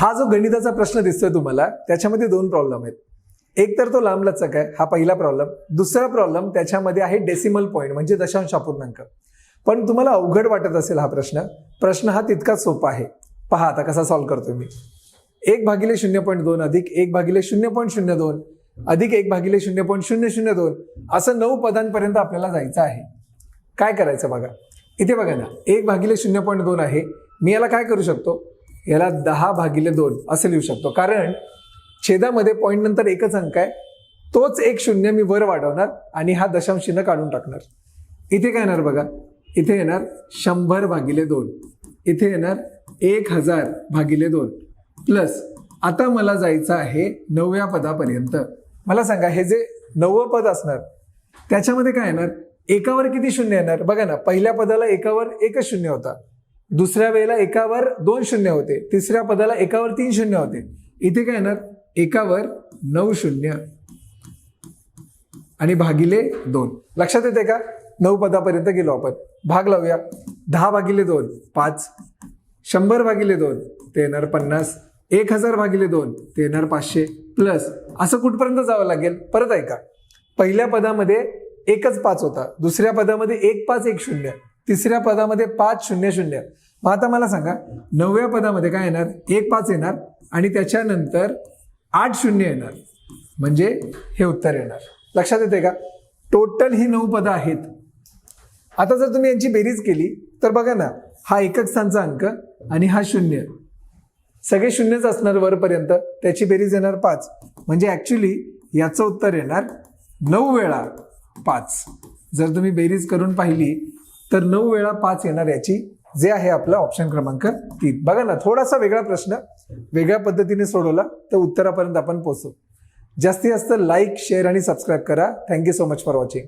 हा जो गणिताचा प्रश्न दिसतोय तुम्हाला त्याच्यामध्ये दोन प्रॉब्लेम आहेत. एक तर तो लांब लचक आहे हा पहिला प्रॉब्लेम दुसरा प्रॉब्लेम त्याच्यामध्ये आहे डेसिमल पॉईंट म्हणजे दशांश अपूर्णांक. पण तुम्हाला अवघड वाटत असेल हा प्रश्न. प्रश्न हा तितकाच सोपा आहे. पहा आता कसा सॉल्व्ह करतोय मी. एक भागिले शून्य पॉईंट दोन अधिक एक भागिले शून्य पॉईंट शून्य दोन अधिक एक भागिले शून्य पॉईंट शून्य शून्य दोन असं नऊ पदांपर्यंत आपल्याला जायचं आहे. काय करायचं बघा. इथे बघा ना एक भागिले शून्य पॉईंट दोन आहे. मी याला काय करू शकतो? याला दहा भागिले दोन असं लिहू शकतो. कारण छेदामध्ये पॉईंट नंतर एकच अंक आहे. तोच एक शून्य मी वर वाढवणार आणि हा दशांशीनं काढून टाकणार. इथे काय येणार बघा? इथे येणार शंभर भागिले दोन. इथे येणार एक हजार भागिले दोन. प्लस आता मला जायचं आहे नवव्या पदापर्यंत. मला सांगा हे जे नववं पद असणार त्याच्यामध्ये काय येणार? एकावर किती शून्य येणार? बघा ना पहिल्या पदाला एकावर एकच शून्य होता. दुसऱ्या वेळेला एकावर दोन शून्य होते. तिसऱ्या पदाला एकावर तीन शून्य होते. इथे काय येणार? एकावर नऊ शून्य. आणि भागिले दोन. लक्षात येते का? नऊ पदापर्यंत गेलो आपण. भाग लावूया. दहा भागिले दोन पाच. शंभर भागिले दोन ते येणार पन्नास. एक हजार भागिले दोन ते येणार पाचशे. प्लस असं कुठपर्यंत जावं लागेल? परत ऐका. पहिल्या पदामध्ये एकच पाच होता. दुसऱ्या पदामध्ये एक पाच एक शून्य. तिसऱ्या पदामध्ये पाच शून्य शून्य. मग आता मला सांगा नवव्या पदामध्ये काय येणार? एक पाच येणार आणि त्याच्यानंतर आठ शून्य येणार. म्हणजे हे उत्तर येणार. लक्षात येते का? टोटल ही नऊ पदं आहेत. आता जर तुम्ही यांची बेरीज केली तर बघा ना हा एकक स्थानचा अंक आणि हा शून्य. सगळे शून्यच असणार वरपर्यंत त्याची बेरीज येणार पाच. म्हणजे ऍक्च्युली याचं उत्तर येणार नऊ वेळा पाच. जर तुम्ही बेरीज करून पाहिली तर नऊ वेळा पाच येणार याची जे आहे आपलं ऑप्शन क्रमांक तीन. बघा ना थोडासा वेगळा प्रश्न. वेगळ्या पद्धतीने सोडवला तर उत्तरापर्यंत आपण पोहोचू. जास्तीत जास्त लाईक शेअर आणि सबस्क्राईब करा. Thank you so much for watching